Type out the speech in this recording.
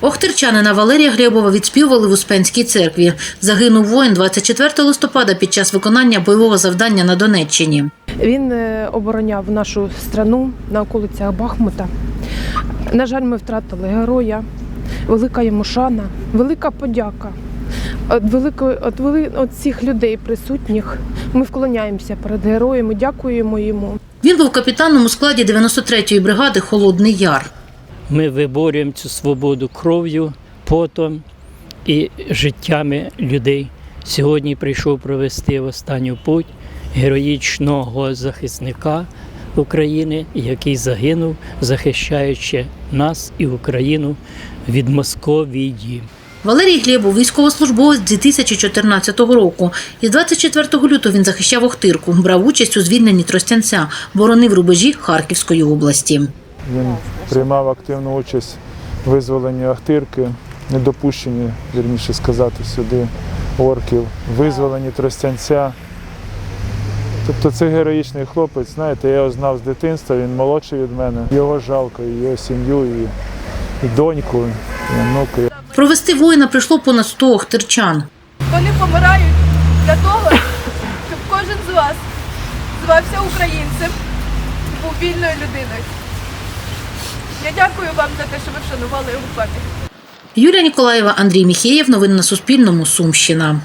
Охтирчанина Валерія Глєбова відспівували в Успенській церкві. Загинув воїн 24 листопада під час виконання бойового завдання на Донеччині. Він е, обороняв нашу страну на околицях Бахмута. На жаль, ми втратили героя. Велика йому шана, велика подяка. От великої, от, вели, от всіх людей присутніх. Ми вклоняємося перед героєм і дякуємо йому. Він був капітаном у складі 93-ї бригади Холодний Яр. Ми виборюємо цю свободу кров'ю, потом і життями людей. Сьогодні прийшов провести останню путь героїчного захисника України, який загинув, захищаючи нас і Україну від Московії. Валерій Глєбов – військовослужбовець 2014 року. Із 24 лютого він захищав Охтирку, брав участь у звільненні Тростянця, боронив рубежі Харківської області. Він приймав активну участь в визволенні Ахтирки, недопущенні, вірніше сказати, сюди орків, визволенні Тростянця. Тобто це героїчний хлопець, знаєте, я його знав з дитинства, він молодший від мене. Його жалко, і його сім'ю, і, і доньку, і онуки. Провести воїна прийшло понад 100 охтирчан. Вони помирають для того, щоб кожен з вас звався українцем, був вільною людиною. Я дякую вам за те, що ви вшанували його пам'ять. Юлія Ніколаєва, Андрій Міхеєв. Новини на Суспільному. Сумщина.